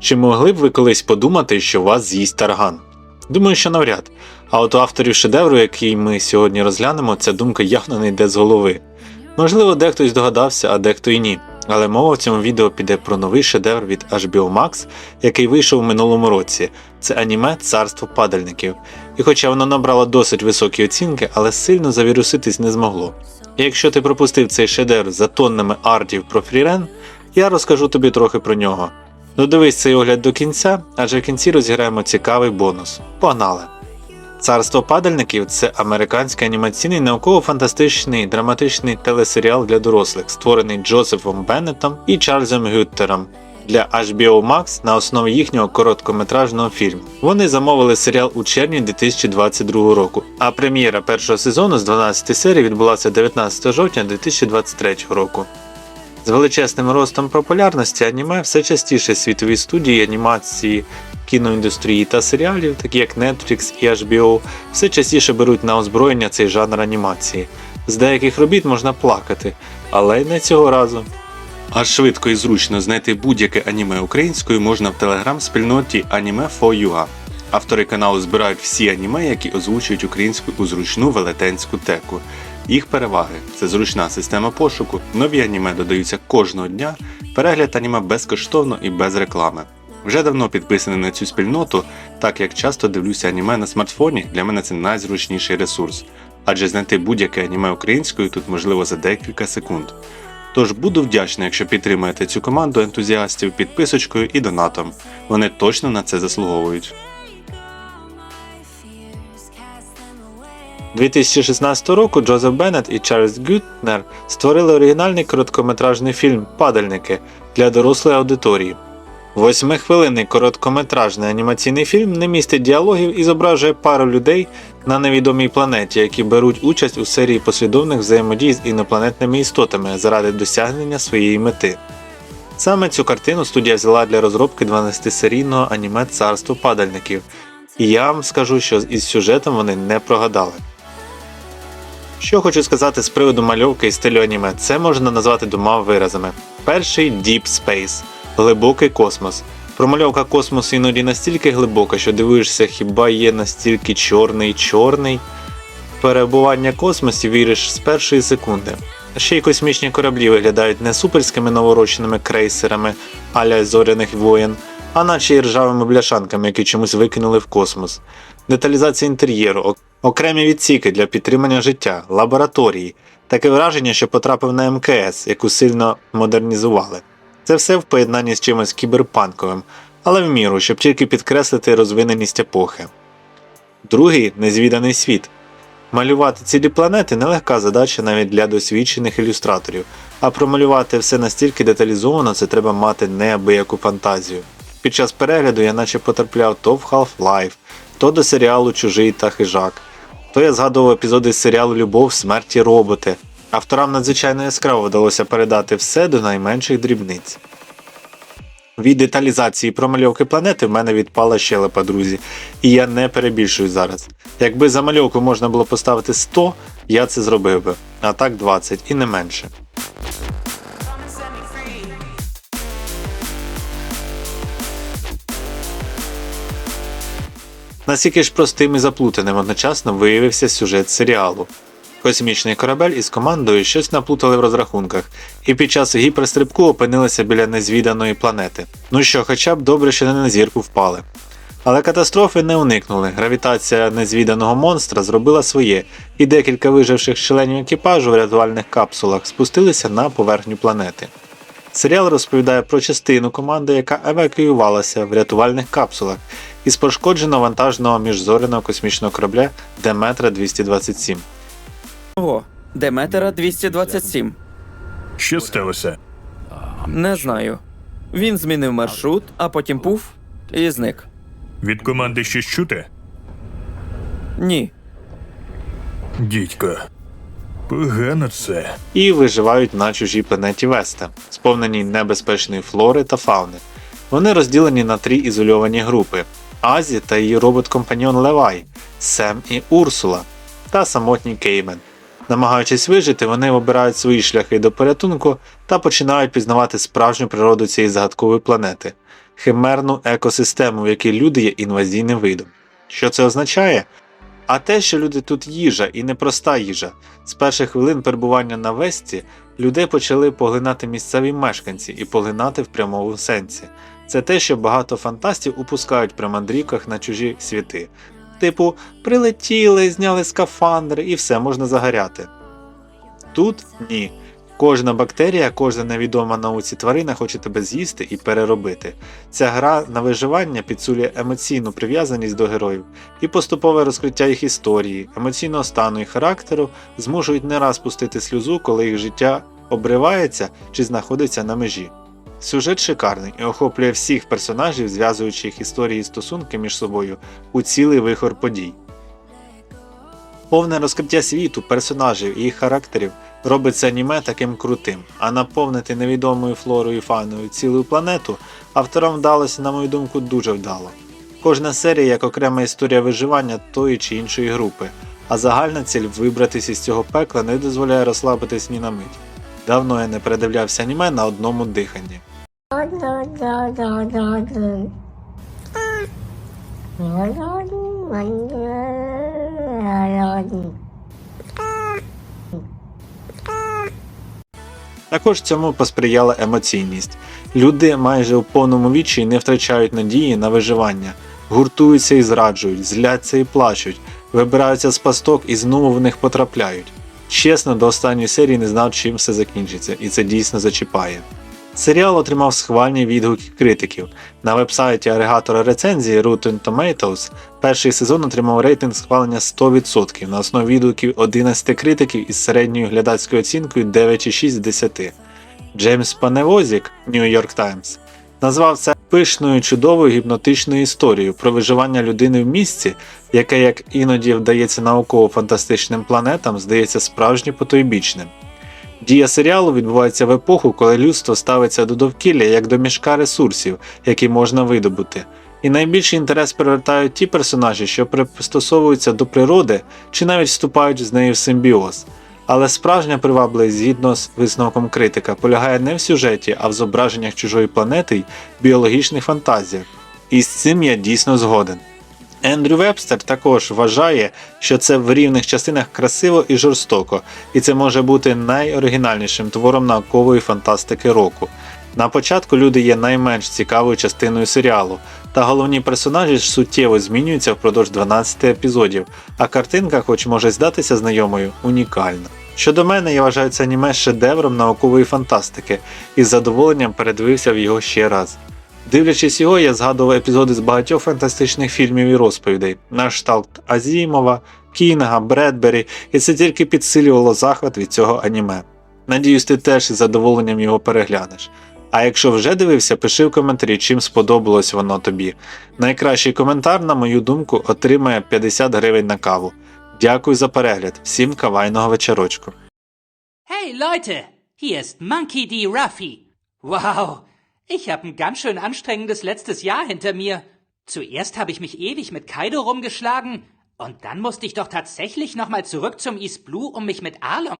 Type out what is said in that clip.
Чи могли б ви колись подумати, що вас з'їсть тарган? Думаю, що навряд. А от у авторів шедевру, який ми сьогодні розглянемо, ця думка явно не йде з голови. Можливо, дехто й здогадався, а дехто й ні. Але мова в цьому відео піде про новий шедевр від HBO Max, який вийшов у минулому році. Це аніме Царство падальників. І хоча воно набрало досить високі оцінки, але сильно завіруситись не змогло. І якщо ти пропустив цей шедевр за тоннами артів про фрірен, я розкажу тобі трохи про нього. Додивись цей огляд до кінця, адже в кінці розіграємо цікавий бонус. Погнали! Царство падальників це американський анімаційний науково-фантастичний драматичний телесеріал для дорослих, створений Джозефом Беннетом і Чарльзом Гюттером для HBO Max на основі їхнього короткометражного фільму. Вони замовили серіал у червні 2022 року, а прем'єра першого сезону з 12 серій відбулася 19 жовтня 2023 року. З величезним ростом популярності аніме все частіше світові студії анімації, кіноіндустрії та серіалів, такі як Netflix і HBO, все частіше беруть на озброєння цей жанр анімації. З деяких робіт можна плакати, але й не цього разу. Аж швидко і зручно знайти будь-яке аніме українською можна в телеграм-спільноті Anime4UA. Автори каналу збирають всі аніме, які озвучують українською у зручну велетенську теку. Їх переваги це зручна система пошуку, нові аніме додаються кожного дня, перегляд аніме безкоштовно і без реклами. Вже давно підписаний на цю спільноту, так як часто дивлюся аніме на смартфоні, для мене це найзручніший ресурс, адже знайти будь-яке аніме українською тут можливо за декілька секунд. Тож буду вдячний, якщо підтримаєте цю команду ентузіастів підписочкою і донатом. Вони точно на це заслуговують. 2016 року Джозеф Беннет і Чарльз Гютнер створили оригінальний короткометражний фільм Падальники для дорослої аудиторії. Восьмихвилинний короткометражний анімаційний фільм не містить діалогів і зображує пару людей на невідомій планеті, які беруть участь у серії послідовних взаємодій з інопланетними істотами заради досягнення своєї мети. Саме цю картину студія взяла для розробки 12-серійного аніме Царство падальників, і я вам скажу, що із сюжетом вони не прогадали. Що хочу сказати з приводу мальовки і стилю аніме, це можна назвати двома виразами. Перший Deep Space глибокий космос. Промальовка космосу іноді настільки глибока, що дивуєшся, хіба є настільки чорний чорний. Перебування космосі віриш з першої секунди. Ще й космічні кораблі виглядають не суперськими новороченими крейсерами аля зоряних воєн, а наче й ржавими бляшанками, які чомусь викинули в космос. Деталізація інтер'єру, окремі відсіки для підтримання життя, лабораторії. Таке враження, що потрапив на МКС, яку сильно модернізували. Це все в поєднанні з чимось кіберпанковим, але в міру, щоб тільки підкреслити розвиненість епохи. Другий незвіданий світ. Малювати цілі планети нелегка задача навіть для досвідчених ілюстраторів, а промалювати все настільки деталізовано це треба мати неабияку фантазію. Під час перегляду я наче потрапляв то в Half-Life, то до серіалу Чужий та хижак, то я згадував епізоди з серіалу Любов, смерть і роботи. Авторам надзвичайно яскраво вдалося передати все до найменших дрібниць. Від деталізації промальовки планети в мене відпала щелепа, друзі, і я не перебільшую зараз. Якби за мальовку можна було поставити 100, я це зробив би, а так 20 і не менше. Наскільки ж простим і заплутаним одночасно виявився сюжет серіалу. Космічний корабель із командою щось наплутали в розрахунках, і під час гіперстрибку опинилися біля незвіданої планети. Ну що, хоча б добре, що не на зірку впали. Але катастрофи не уникнули. Гравітація незвіданого монстра зробила своє, і декілька виживших членів екіпажу в рятувальних капсулах спустилися на поверхню планети. Серіал розповідає про частину команди, яка евакуювалася в рятувальних капсулах із пошкодженого вантажного міжзоряного космічного корабля Деметра 227. Ого, Деметера 227. Що сталося? Не знаю. Він змінив маршрут, а потім пуф і зник. Від команди щось чути? Ні. Дідько. Погано це. і виживають на чужій планеті Веста, сповненій небезпечної флори та фауни. Вони розділені на три ізольовані групи: Азі та її робот-компаньон Левай, Сем і Урсула та самотній Кеймен. Намагаючись вижити, вони обирають свої шляхи до порятунку та починають пізнавати справжню природу цієї загадкової планети. химерну екосистему, в якій люди є інвазійним видом. Що це означає? А те, що люди тут їжа і непроста їжа. З перших хвилин перебування на Весті людей почали поглинати місцеві мешканці і поглинати в прямому сенсі. Це те, що багато фантастів упускають при мандрівках на чужі світи. Типу, прилетіли, зняли скафандри і все можна загоряти. Тут ні. Кожна бактерія, кожна невідома науці тварина хоче тебе з'їсти і переробити. Ця гра на виживання підсулює емоційну прив'язаність до героїв, і поступове розкриття їх історії, емоційного стану і характеру змушують не раз пустити сльозу, коли їх життя обривається чи знаходиться на межі. Сюжет шикарний і охоплює всіх персонажів, зв'язуючи їх історії і стосунки між собою у цілий вихор подій. Повне розкриття світу, персонажів і їх характерів робить це аніме таким крутим, а наповнити невідомою флорою і фауною цілу планету авторам вдалося, на мою думку, дуже вдало. Кожна серія як окрема історія виживання тої чи іншої групи, а загальна ціль вибратись із цього пекла не дозволяє розслабитись ні на мить. Давно я не передивлявся аніме на одному диханні. Також цьому посприяла емоційність. Люди майже у повному вічі не втрачають надії на виживання, гуртуються і зраджують, зляться і плачуть, вибираються з пасток і знову в них потрапляють. Чесно, до останньої серії не знав, чим все закінчиться, і це дійсно зачіпає. Серіал отримав схвальні відгуки критиків. На вебсайті агрегатора рецензії Rotten Tomatoes перший сезон отримав рейтинг схвалення 100% на основі відгуків 11 критиків із середньою глядацькою оцінкою 9,6 з 10. Джеймс Паневозік New York Times назвав це пишною чудовою гіпнотичною історією про виживання людини в місці, яке, як іноді вдається науково-фантастичним планетам, здається справжньо потойбічним. Дія серіалу відбувається в епоху, коли людство ставиться до довкілля як до мішка ресурсів, які можна видобути. І найбільший інтерес привертають ті персонажі, що пристосовуються до природи чи навіть вступають з нею в симбіоз. Але справжня привабливість, згідно з висновком критика, полягає не в сюжеті, а в зображеннях чужої планети й біологічних фантазіях. І з цим я дійсно згоден. Ендрю Вебстер також вважає, що це в рівних частинах красиво і жорстоко, і це може бути найоригінальнішим твором наукової фантастики року. На початку люди є найменш цікавою частиною серіалу, та головні персонажі суттєво змінюються впродовж 12 епізодів, а картинка, хоч може здатися знайомою, унікальна. Щодо мене, я вважаю це аніме шедевром наукової фантастики і з задоволенням передивився в його ще раз. Дивлячись його, я згадував епізоди з багатьох фантастичних фільмів і розповідей, на кшталт Азімова, Кінга, Бредбері, і це тільки підсилювало захват від цього аніме. Надіюсь, ти теж із задоволенням його переглянеш. А якщо вже дивився, пиши в коментарі, чим сподобалось воно тобі. Найкращий коментар, на мою думку, отримає 50 гривень на каву. Дякую за перегляд, всім кавайного вечорочку. Hey Leute, hier Monkey D. Ruffy. Wow, ich habe ein ganz schön anstrengendes letztes Jahr hinter mir. Zuerst habe ich mich ewig mit Kaido rumgeschlagen und dann musste ich doch tatsächlich nochmal zurück zum East Blue, um mich mit Arlong